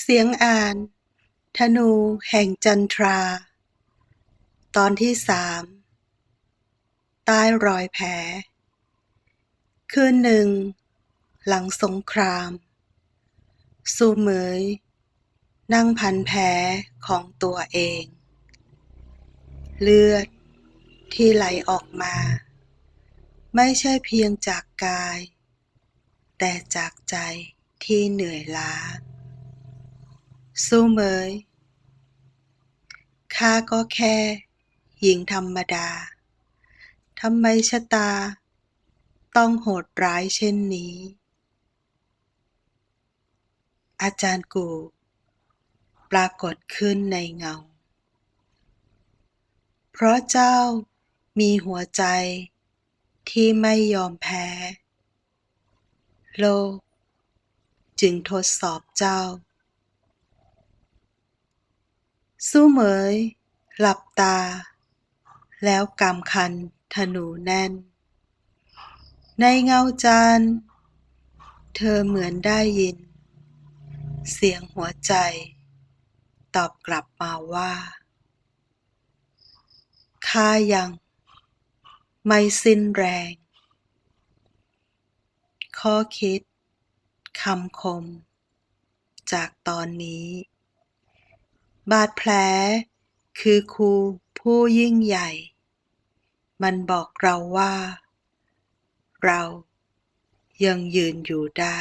เสียงอ่าน ธนูแห่งจันทรา ตอนที่สามใต้รอยแผล คืนหนึ่ง หลังสงคราม สูเหมย นั่งพันแผลของตัวเอง เลือดที่ไหลออกมา ไม่ใช่เพียงจากกาย แต่จากใจที่เหนื่อยล้า สู้เหมยข้าก็แค่ หญิงธรรมดา ทำไมชะตา ต้องโหดร้ายเช่นนี้ อาจารย์กู ปรากฏขึ้นในเงา เพราะเจ้ามีหัวใจที่ไม่ยอมแพ้ โลก จึงทดสอบเจ้า สู้เหมย หลับตา แล้วกำคันธนูแน่น ในเงาจันเธอเหมือนได้ยิน เสียงหัวใจ ตอบกลับมาว่าข้ายัง ไม่สิ้นแรง ข้อคิดคำคม จากตอนนี้ บาดแผล คือครูผู้ยิ่งใหญ่ มันบอกเราว่า เรายังยืนอยู่ได้